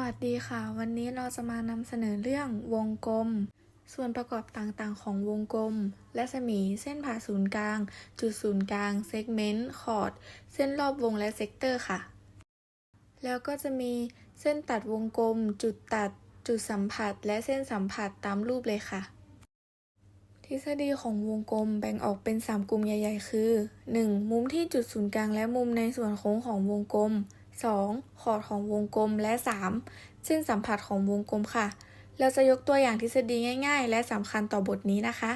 วัสดีค่ะ วันนี้เราจะมานำเสนอเรื่องวงกลม ส่วนประกอบต่างๆ ของวงกลม และสมีเส้นผ่าศูนย์กลาง จุดศูนย์กลางเซกเมนต์คอร์ดเส้นรอบวงและเซกเตอร์ค่ะ แล้วก็จะมีเส้นตัดวงกลม จุดตัด จุดสัมผัส และเส้นสัมผัสตามรูปเลยค่ะ ทฤษฎีของวงกลมแบ่งออกเป็น 3 กลุ่มใหญ่ ๆ คือ 1. มุมที่จุดศูนย์กลางและมุมในส่วนโค้งของวงกลม 2. ขอดของวงกลมและ 3. เส้นสัมผัสของวงกลมค่ะ เราจะยกตัวอย่างทฤษฎีง่าย ๆ และสำคัญต่อบทนี้นะคะ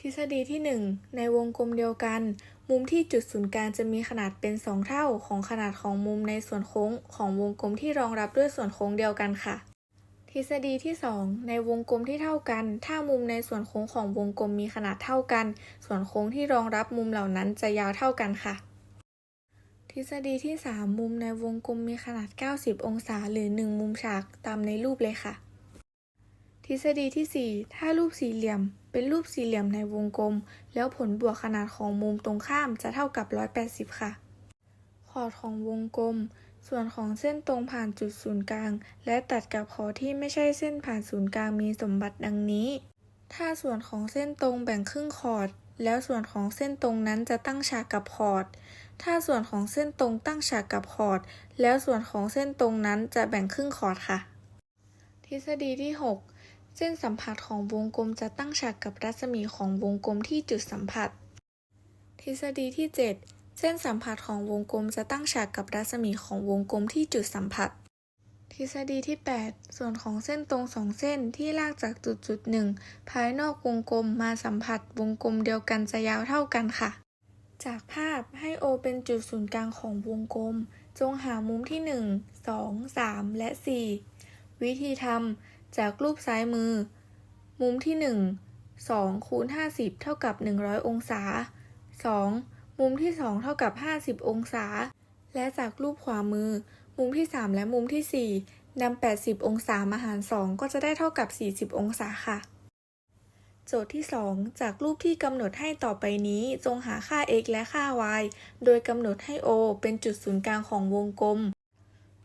ทฤษฎีที่ 1 ในวงกลมเดียวกัน มุมที่จุดศูนย์กลางจะมีขนาดเป็น 2 เท่าของขนาดของมุมในส่วนโค้งของวงกลมที่รองรับด้วยส่วนโค้งเดียวกันค่ะ ทฤษฎีที่ 2 ในวงกลมที่เท่ากัน ถ้ามุมในส่วนโค้งของวงกลมมีขนาดเท่ากัน ส่วนโค้งที่รองรับมุมเหล่านั้นจะยาวเท่ากันค่ะ ทฤษฎีที่ 3 มุมในวงกลมมีขนาด 90 องศา หรือ 1 มุมฉากตามในรูปเลยค่ะ ทฤษฎีที่ 4 ถ้ารูปสี่เหลี่ยม เป็นรูปสี่เหลี่ยมในวงกลม แล้วผลบวกขนาดของมุมตรงข้ามจะเท่ากับ 180 ค่ะ ขอดของวงกลม ส่วนของเส้นตรงผ่านจุดศูนย์กลาง และตัดกับขอที่ไม่ใช่เส้นผ่านศูนย์กลางมีสมบัติดังนี้ ถ้าส่วนของเส้นตรงแบ่งครึ่งขอด แล้วส่วนของเส้นตรงนั้นจะตั้งฉากกับขอดถ้าส่วนของเส้นตรงตั้งฉากกับขอดแล้วส่วนของเส้นตรงนั้นจะแบ่งครึ่งขอดค่ะ ทฤษฎีที่ 6 เส้นสัมผัสของวงกลมจะตั้งฉากกับรัศมีของวงกลมที่จุดสัมผัส ทฤษฎีที่ 7 เส้นสัมผัสของวงกลมจะตั้งฉากกับรัศมีของวงกลมที่จุดสัมผัส ทฤษฎีที่ 8 ส่วนของเส้นตรงสองเส้นที่ลากจากจุดจุดหนึ่งภายนอกวงกลมมาสัมผัสวงกลมเดียวกันจะยาวเท่ากันค่ะ จากภาพให้ O เป็นจุดศูนย์กลางของวงกลม จงหามุมที่ 1 2 3 และ 4 วิธีทำจากรูปซ้ายมือ มุมที่ 1 2คูณ50 เท่ากับ 100 องศา 2. มุมที่ 2 เท่ากับ 50 องศา และจากรูปขวามือ มุมที่ 3 และมุมที่ 4นำ80 องศามาหาร 2 ก็จะได้เท่ากับ 40 องศาค่ะ โจทย์ที่ 2 จากรูปที่กำหนดให้ต่อไปนี้จงหาค่า x และค่า y โดยกำหนดให้ O เป็นจุดศูนย์กลางของวงกลม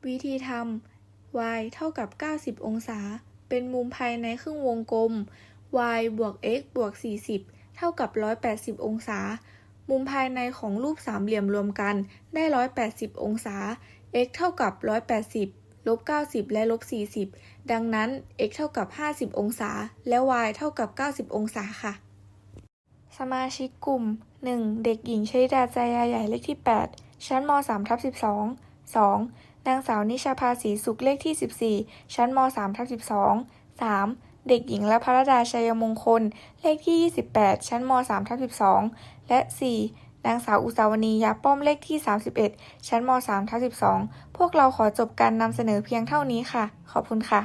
วิธีทำ y เท่ากับ 90 องศา เป็นมุมภายในครึ่งวงกลม y บวก x บวก 40 เท่ากับ 180 องศา มุมภายในของรูปสามเหลี่ยมรวมกันได้ 180 องศา x เท่ากับ 180ลบ90 และลบ40 ดังนั้น x เท่ากับ 50 องศา และ y เท่ากับ 90 องศาค่ะ สมาชิกกลุ่ม 1. เด็กหญิงชลิดาใจยาใหญ่เลขที่ 8 ชั้นม3ทับ12 2. นางสาวนิชาภาสีสุขเลขที่ 14 ชั้นม3ทับ12 3. เด็กหญิงละพรดาชัยมงคล เลขที่ 28 ชั้นม3ทับ12 และ 4. นางสาวอุสาวณียาป้อมเลขที่ 31 ชั้นม3ทับ12 พวกเราขอจบการนำเสนอเพียงเท่านี้ค่ะ ขอบคุณค่ะ